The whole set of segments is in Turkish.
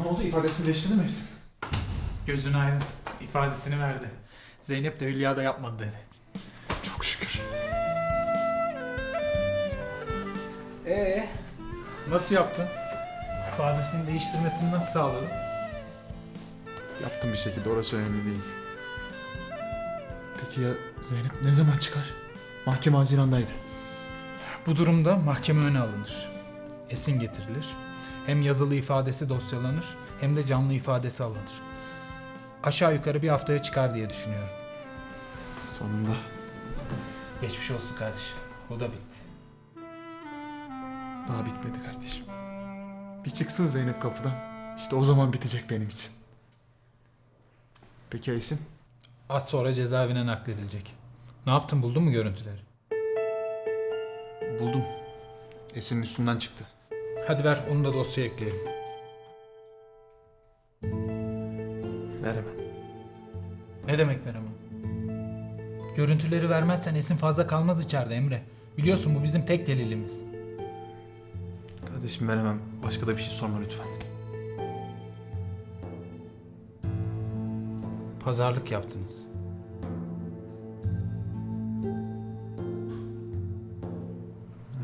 oldu? İfadesi değişti mi Esin? Gözün aydın. ifadesini verdi. Zeynep de Hülya da yapmadı dedi. Çok şükür. Ee, nasıl yaptın? İfadesini değiştirmesini nasıl sağladın? Yaptım bir şekilde orası önemli değil. Peki ya Zeynep ne zaman çıkar? Mahkeme Haziran'daydı. Bu durumda mahkeme öne alınır. Esin getirilir. Hem yazılı ifadesi dosyalanır hem de canlı ifadesi alınır. Aşağı yukarı bir haftaya çıkar diye düşünüyorum. Sonunda. Geçmiş olsun kardeşim. O da bitti. Daha bitmedi kardeşim. Bir çıksın Zeynep kapıdan. İşte o zaman bitecek benim için. Peki ya Esin? Az sonra cezaevine nakledilecek. Ne yaptın buldun mu görüntüleri? Buldum. Esin'in üstünden çıktı. Hadi ver onu da dosyaya ekleyelim. Veremem. Ne demek veremem? Görüntüleri vermezsen Esin fazla kalmaz içeride Emre. Biliyorsun bu bizim tek delilimiz. Kardeşim veremem. Başka da bir şey sorma lütfen. Pazarlık yaptınız.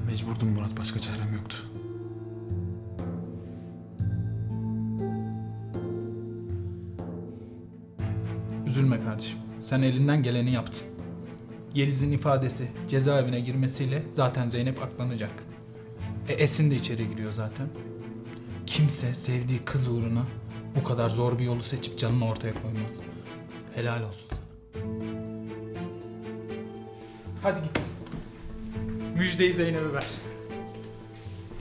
Mecburdum Murat. Başka çarem yoktu. Üzülme kardeşim. Sen elinden geleni yaptın. Yeliz'in ifadesi cezaevine girmesiyle zaten Zeynep aklanacak. E Esin de içeri giriyor zaten. Kimse sevdiği kız uğruna bu kadar zor bir yolu seçip canını ortaya koymaz. Helal olsun. Hadi git. Müjdeyi Zeynep'e ver.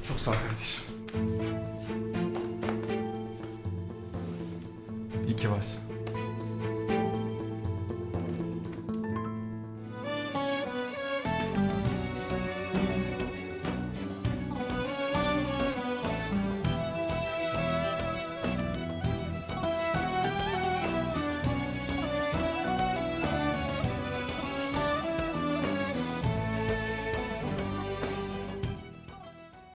Çok sağ ol kardeşim. İyi ki varsın.